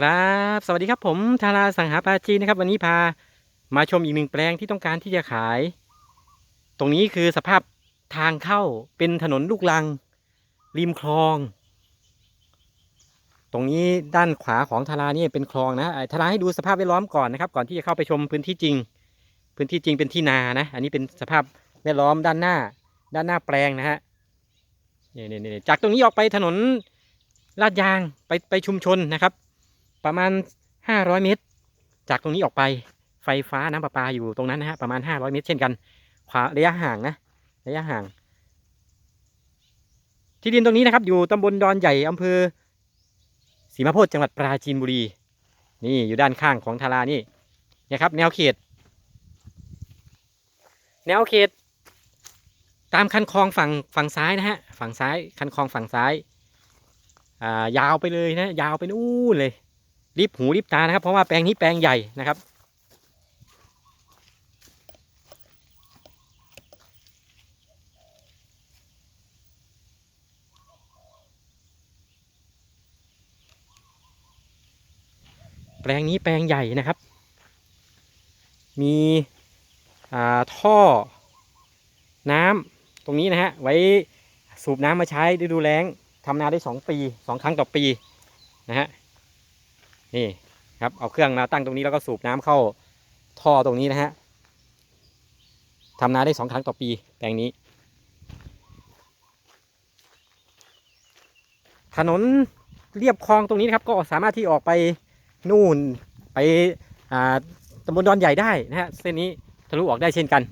ครับสวัสดีครับผมธาราสังหาปาจีนะครับ วันนี้พามาชมอีกหนึ่งแปลงที่ต้องการที่จะขาย ตรงนี้คือสภาพทางเข้าเป็นถนนลูกลัง ริมคลอง ตรงนี้ด้านขวาของทารานี่เป็นคลองนะอ่าราให้ดูสภาพแวดล้อมก่อนนะครับ ก่อนที่จะเข้าไปชมพื้นที่จริง พื้นที่จริงเป็นที่นานะ อันนี้เป็นสภาพแวดล้อมด้านหน้า ด้านหน้าแปลงนะฮะนี่นี่นี่จากตรงนี้ออกไปถนนลาดยางไปไปชุมชนนะครับ ประมาณ 500 เมตร จากตรงนี้ออกไปไฟฟ้าน้ำประปาอยู่ตรงนั้นนะฮะประมาณ 500 เมตร เช่นกันขวาระยะห่างนะระยะห่าง ที่ดินตรงนี้นะครับ อยู่ตำบลดอนใหญ่อำเภอศรีมะโพธิ์จังหวัดปราจีนบุรี นี่อยู่ด้านข้างของทารานี่นะครับ แนวเขต แนวเขต ตามคันคลองฝั่งฝั่งซ้ายนะฮะฝั่งซ้ายคันคลองฝั่งซ้ายอ่ายาวไปเลยนะ ยาวไปนู่นเลย รีบหูรีบตานะครับ เพราะว่าแปลงนี้แปลงใหญ่นะครับแปลงนี้แปลงใหญ่นะครับ มีท่อน้ำตรงนี้นะฮะ ไว้สูบน้ำมาใช้ฤดูแล้งทำนาได้สองปีสองครั้งต่อปีนะฮะ นี่ครับเอาเครื่องมาตั้งตรงนี้แล้วก็สูบน้ำเข้าท่อตรงนี้นะฮะทำนาได้สองครั้งต่อปีแปลงนี้ ถนนเรียบคลองตรงนี้นะครับ ก็สามารถที่ออกไปนู่นไปอ่าตำบลดอนใหญ่ได้นะฮะเส้นนี้ทะลุออกได้เช่นกัน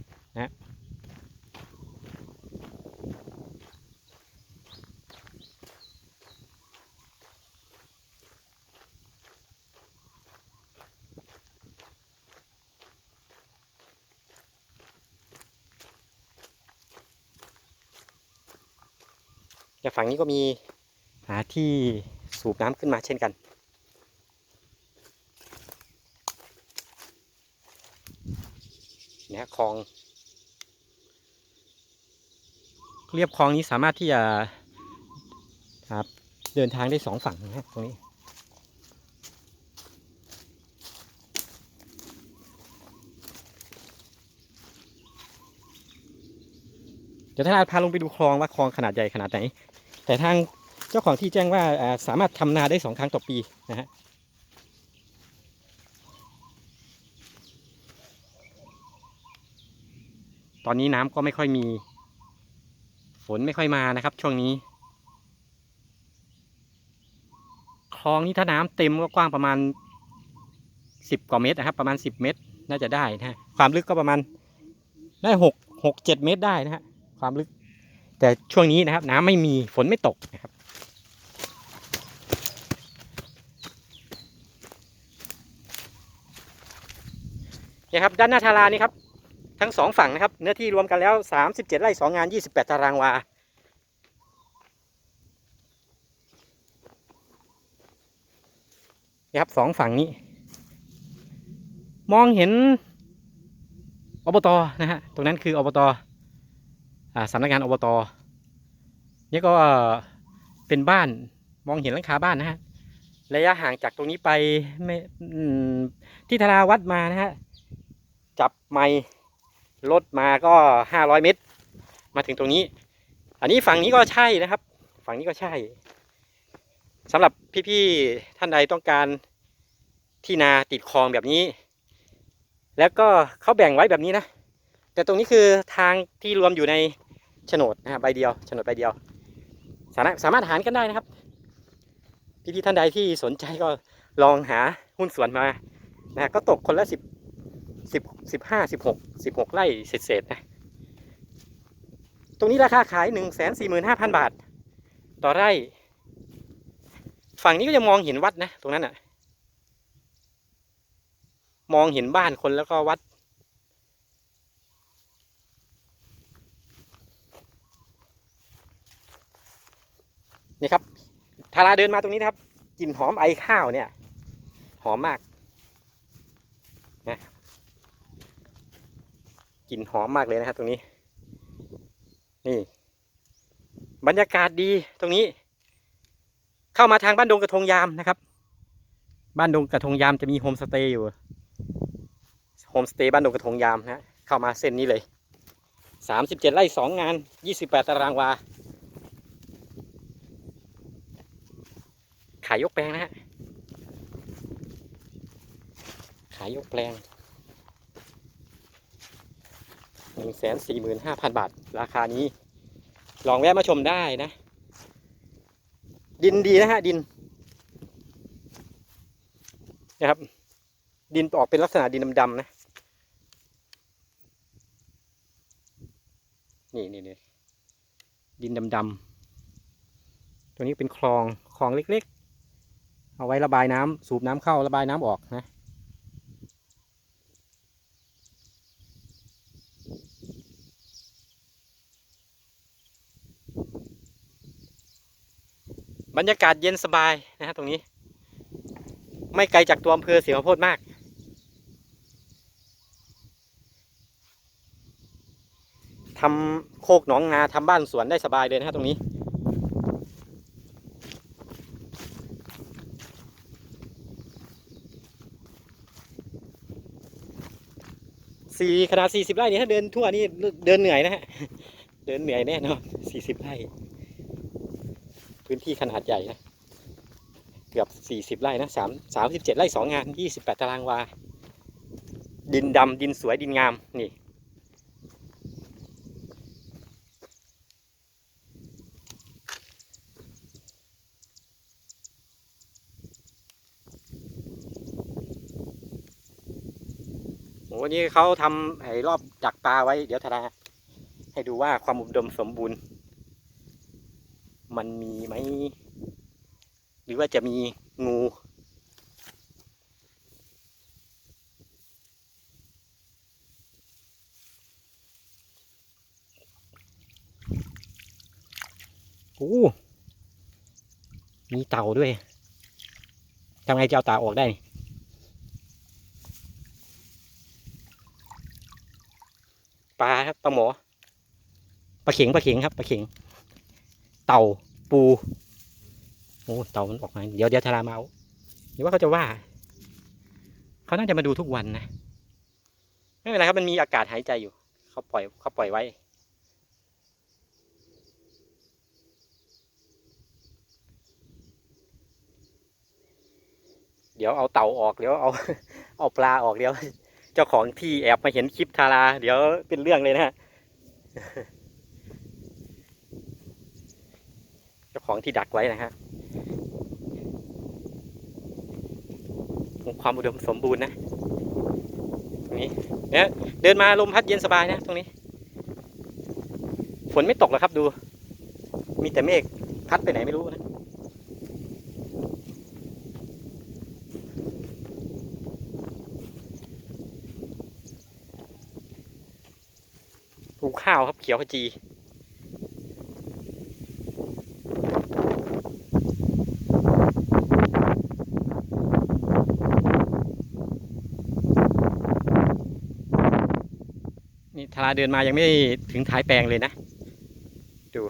นะฮะแต่ฝั่งนี้ก็มีหาที่สูบน้ำขึ้นมาเช่นกันนะฮะคลอง เรียบคลองนี้สามารถที่จะครับเดินทางได้สองฝั่งนะตรงนี้เดี๋ยวท่านพาลงไปดูคลองว่าคลองขนาดใหญ่ขนาดไหน แต่ทางเจ้าของที่แจ้งว่าสามารถทำนาได้สองครั้งต่อปีนะฮะตอนนี้น้ำก็ไม่ค่อยมี ฝนไม่ค่อยมานะครับ ช่วงนี้ คลองนี้ถ้าน้ำเต็มก็กว้างประมาณสิบกว่าเมตรนะครับ ประมาณสิบเมตรน่าจะได้นะฮะความลึกก็ประมาณได้หกหกเจ็ดเมตรได้นะฮะความลึก แต่ช่วงนี้นะครับ น้ำไม่มีฝนไม่ตกนะครับ เนี่ยครับ ด้านหน้าทารานี่ครับ ทั้งสองฝั่งนะครับ เนื้อที่รวมกันแล้ว 37 ไร่ 2 งาน 28 ตารางวานี่ครับสองฝั่งนี้ มองเห็นอบตนะฮะ ตรงนั้นคืออบต สำนักงานอบตนี่ก็เป็นบ้านมองเห็นหลังคาบ้านนะฮะระยะห่างจากตรงนี้ไปไม่ที่ทราวัดมานะฮะจับไมค์รถมาก็ห้าร้อยเมตร มาถึงตรงนี้ อันนี้ฝั่งนี้ก็ใช่นะครับ ฝั่งนี้ก็ใช่สำหรับพี่ๆท่านใดต้องการที่นาติดคลองแบบนี้ แล้วก็เขาแบ่งไว้แบบนี้นะ แต่ตรงนี้คือทางที่รวมอยู่ใน โฉนดนะฮะใบเดียวโฉนดใบเดียว สามารถสามารถหารกันได้นะครับ พี่ๆท่านใดที่สนใจก็ลองหาหุ้นส่วนมานะก็ตกคนละสิบสิบสิบห้าสิบหกสิบหกไร่เศษๆนะตรงนี้ราคาขายหนึ่งแสนสี่หมื่นห้าพันบาท ต่อไร่ ฝั่งนี้ก็ยังมองเห็นวัดนะ ตรงนั้นอะมองเห็นบ้านคนแล้วก็วัด นี่ครับทาราเดินมาตรงนี้นะครับกลิ่นหอมไอข้าวเนี่ย หอมมากนะกลิ่นหอมมากเลยนะครับ ตรงนี้ นี่ บรรยากาศดีตรงนี้ เข้ามาทางบ้านดงกระทงยามนะครับ บ้านดงกระทงยามจะมีโฮมสเตย์อยู่โฮมสเตย์บ้านดงกระทงยามนะเข้ามาเส้นนี้เลยสามสิบเจ็ดไร่สองงานยี่สิบแปดตารางวาายยกแปลงนะฮะ ขายยกแปลงหนึ่งแสนสี่หมื่นห้าพันบาท ราคานี้ ลองแวะมาชมได้นะ ดินดีนะฮะ ดิน นะครับ ดินออกเป็นลักษณะดินดำๆนะ นี่นี่นี่ดินดำๆตัวนี้เป็นคลอง คลองเล็ก เอาไว้ระบายน้ำสูบน้ำเข้าระบายน้ำออกนะบรรยากาศเย็นสบายนะฮะตรงนี้ ไม่ไกลจากตัวอำเภอเสียงโพดมาก ทำโคกหนองนาทำบ้านสวนได้สบายเลยนะฮะตรงนี้ สี่ขนาดสี่สิบไร่นี่ถ้าเดินทั่วนี่เดินเหนื่อยนะฮะเดินเหนื่อยแน่นอนสี่สิบไร่ พื้นที่ขนาดใหญ่นะเกือบสี่สิบไร่นะสามสามสิบเจ็ดไร่สองงานยี่สิบแปดตารางวา ดินดำดินสวยดินงามนี่ โอ้นี่เขาทำไอ้รอบดักปลาไว้ เดี๋ยวทาราให้ดูว่าความอุดมสมบูรณ์ มันมีไหม หรือว่าจะมีงูโอ้มีเต่าด้วยทำไงจะเอาเต่าออกได้นี่ ปลาครับปลาหมอปลาเข็งปลาเข็งครับปลาเข็ง เต่าปูโอ้เต่ามันออกมาเดี๋ยวเดี๋ยวทารามาเอาหรือว่าเขาจะว่า เขาน่าจะมาดูทุกวันนะไม่เป็นไรครับมันมีอากาศหายใจอยู่ เขาปล่อยเขาปล่อยไว้ เดี๋ยวเอาเต่าออกเดี๋ยวเอาเอาปลาออกเดี๋ยว เจ้าของที่แอบมาเห็นคลิปทารา เดี๋ยวเป็นเรื่องเลยนะฮะเจ้าของที่ดักไว้นะฮะความอุดมสมบูรณ์นะตรงนี้เนี่ยเดินมาลมพัดเย็นสบายนะ ตรงนี้ ฝนไม่ตกหรอกครับดู มีแต่เมฆพัดไปไหนไม่รู้นะ ปลูก ข้าวครับเขียวขจี นี่ทาราเดินมายังไม่ถึงท้ายแปลงเลยนะ ดู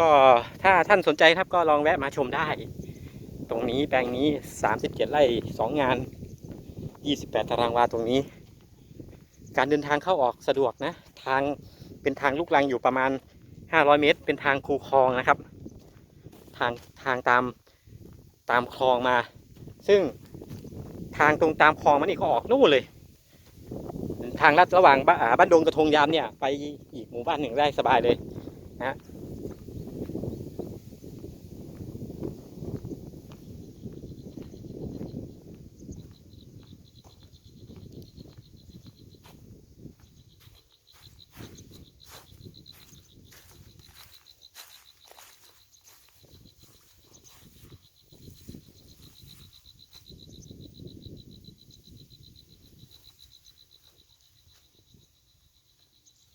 ก็ถ้าท่านสนใจครับก็ลองแวะมาชมได้ ตรงนี้แปลงนี้ 37ไร่สองงาน 28 ตารางวาตรงนี้ การเดินทางเข้าออกสะดวกนะ ทางเป็นทางลูกลังอยู่ประมาณ 500 เมตร เป็นทางคูคลองนะครับ ทางทางตามตามคลองมา ซึ่งทางตรงตามคลองมันนี่ก็ออกนู่นเลย ทางลัดระหว่างบ้านบ้านดงกระทงยามเนี่ย ไปอีกหมู่บ้านหนึ่งได้สบายเลยนะ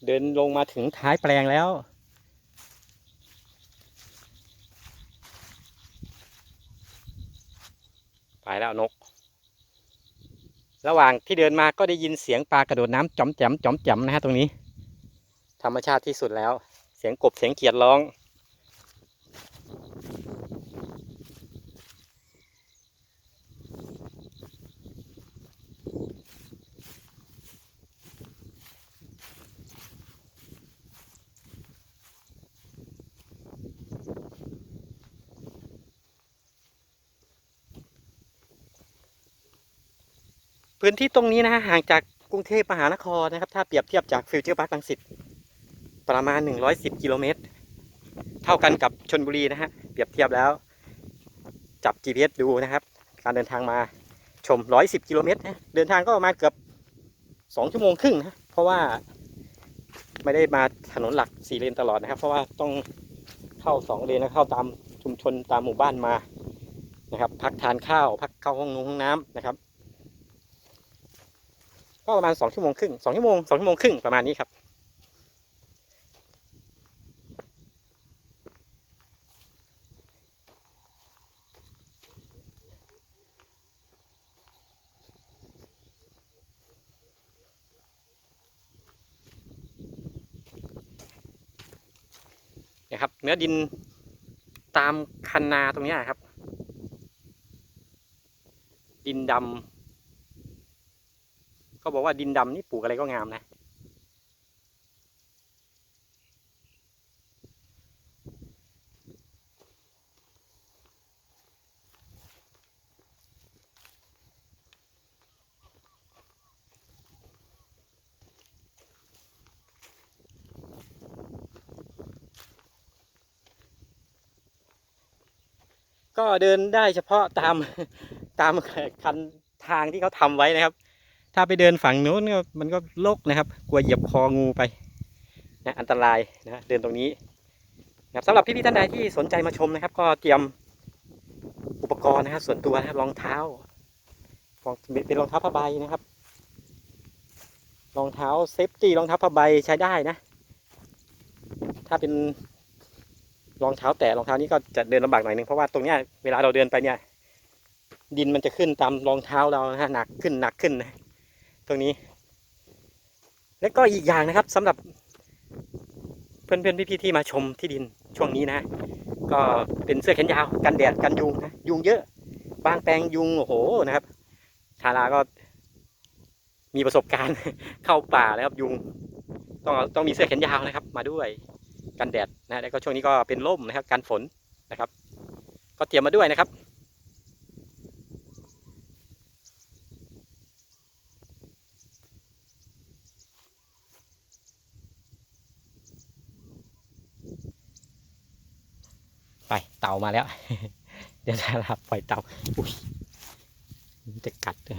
เดินลงมาถึงท้ายแปลงแล้ว ไปแล้วนก ระหว่างที่เดินมาก็ได้ยินเสียงปลากระโดดน้ำจอมแจมจอมแจมนะฮะตรงนี้ ธรรมชาติที่สุดแล้ว เสียงกบเสียงเขียดร้อง พื้นที่ตรงนี้นะฮะห่างจากกรุงเทพมหานครนะครับ ถ้าเปรียบเทียบจากฟิวเจอร์พาร์คลังสิตประมาณ 110 กิโลเมตร เท่ากันกับชนบุรีนะฮะ เปรียบเทียบแล้ว จับ GPS ดูนะครับ การเดินทางมาชม 110 กิโลเมตรนะเดินทางก็ประมาณเกือบ 2 ชั่วโมงครึ่งนะเพราะว่าไม่ได้มาถนนหลัก4เลนตลอดนะครับ เพราะว่าต้องเข้า2เลนแล้วเข้าตามชุมชนตามหมู่บ้านมานะครับ พักทานข้าว พักเข้าห้องนงห้องน้ำนะครับ ก็ประมาณสองชั่วโมงครึ่งสองชั่วโมงสองชั่วโมงครึ่งประมาณนี้ครับ นะครับ เนื้อดินตามคันนาตรงนี้ครับ ดินดำ เขาบอกว่าดินดำนี่ปลูกอะไรก็งามนะ ก็เดินได้เฉพาะตามตามคันทางที่เขาทำไว้นะครับ ถ้าไปเดินฝั่งโน้นก็มันก็โลกนะครับ กลัวเหยียบคองูไปนะอันตรายนะเดินตรงนี้นะครับสำหรับพี่ๆท่านใดที่สนใจมาชมนะครับ ก็เตรียมอุปกรณ์นะครับ ส่วนตัวนะครับรองเท้ารองเป็นรองเท้าผ้าใบนะครับรองเท้าเซฟตี้รองเท้าผ้าใบใช้ได้นะ ถ้าเป็นรองเท้าแตะรองเท้านี้ก็จะเดินลำบากหน่อยนึงเพราะว่าตรงเนี้ยเวลาเราเดินไปเนี่ย ดินมันจะขึ้นตามรองเท้าเรานะฮะหนักขึ้นหนักขึ้นนะ ตรงนี้ และก็อีกอย่างนะครับสำหรับเพื่อนๆพี่ๆที่มาชมที่ดินช่วงนี้นะ ก็เป็นเสื้อแขนยาวกันแดดกันยุงนะยุงเยอะ บางแปลงยุงโอ้โหนะครับทาราก็มีประสบการณ์เข้าป่าแล้วครับยุงต้องต้องมีเสื้อแขนยาวนะครับ มาด้วยกันแดดนะแล้วก็ช่วงนี้ก็เป็นร่มนะครับกันฝนนะครับ ก็เตรียมมาด้วยนะครับ ไปเต่ามาแล้ว เดี๋ยวจะรับปล่อยเต่าอุ้ยมันจะกัดเลย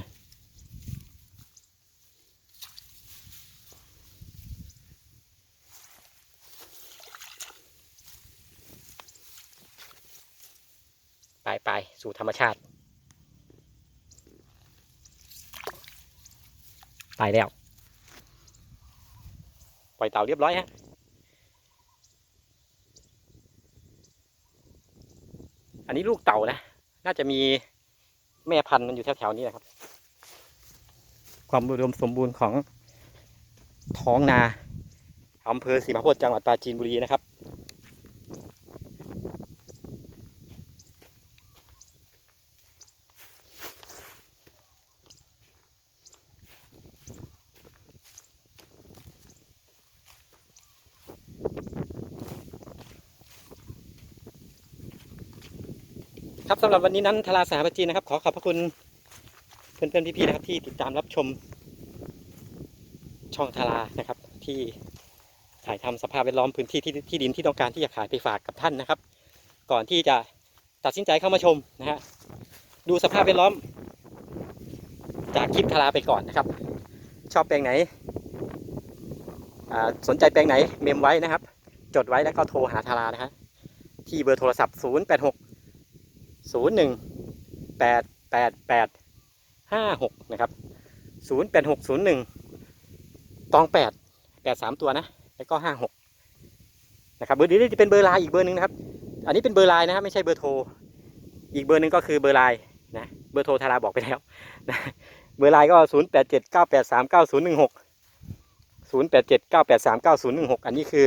ไปไปสู่ธรรมชาติ ไปแล้ว ปล่อยเต่าเรียบร้อยฮะ อันนี้ ลูกเต่านะ น่าจะมีแม่พันธุ์มันอยู่แถวๆนี้นะครับ ความอุดมสมบูรณ์ของท้องนาอำเภอศรีมหาโพธิ์จังหวัดปราจีนบุรีนะครับำหรับวันนี้นั้นทาราสหปจีนนะครับ ขอขอบพระคุณเพื่อนๆพี่ๆนะครับ ที่ติดตามรับชม ช่องทารานะครับ ที่ถ่ายทำสภาพแวดล้อมพื้นที่ที่ที่ดินที่ต้องการที่จะขายไปฝากกับท่านนะครับ ก่อนที่จะตัดสินใจเข้ามาชมนะฮะดูสภาพแวดล้อม จากคลิปทาราไปก่อนนะครับ ชอบแปลงไหนสนใจแปลงไหนเมมไว้นะครับ จดไว้แล้วก็โทรหาทารานะฮะที่เบอร์โทรศัพท์ 0 8 6 ศูนย์หนึ่งแปดแปดแปดห้าหกนะครับศูนย์แปดหกศูนย์หนึ่งตองแปดแปดสามตัวนะ แล้วก็ห้าหกนะครับเบอร์นี้จะเป็นเบอร์ไลน์อีกเบอร์หนึ่งนะครับ อันนี้เป็นเบอร์ไลน์นะครับไม่ใช่เบอร์โทร อีกเบอร์หนึ่งก็คือเบอร์ไลน์นะ เบอร์โทรธาราบอกไปแล้วนะเบอร์ไลน์ก็ศูนย์แปดเจ็ดเก้าแปดสามเก้าศูนย์หนึ่งหกศูนย์แปดเจ็ดเก้าแปดสามเก้าศูนย์หนึ่งหกอันนี้คือ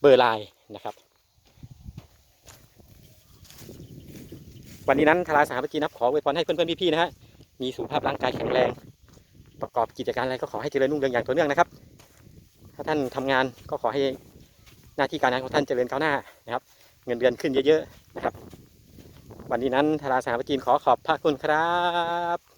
เบอร์ไลน์นะครับ วันนี้นั้นทาราสหปจีนับขออวยพรให้เพื่อนๆพี่ๆนะฮะมีสุขภาพร่างกายแข็งแรง ประกอบกิจการอะไรก็ขอให้เจริญรุ่งเรืองอย่างต่อเนื่องนะครับ ถ้าท่านทำงานก็ขอให้หน้าที่การงานของท่านเจริญก้าวหน้านะครับ เงินเดือนขึ้นเยอะๆนะครับ วันนี้นั้นทาราสหปจีนขอขอบพระคุณครับ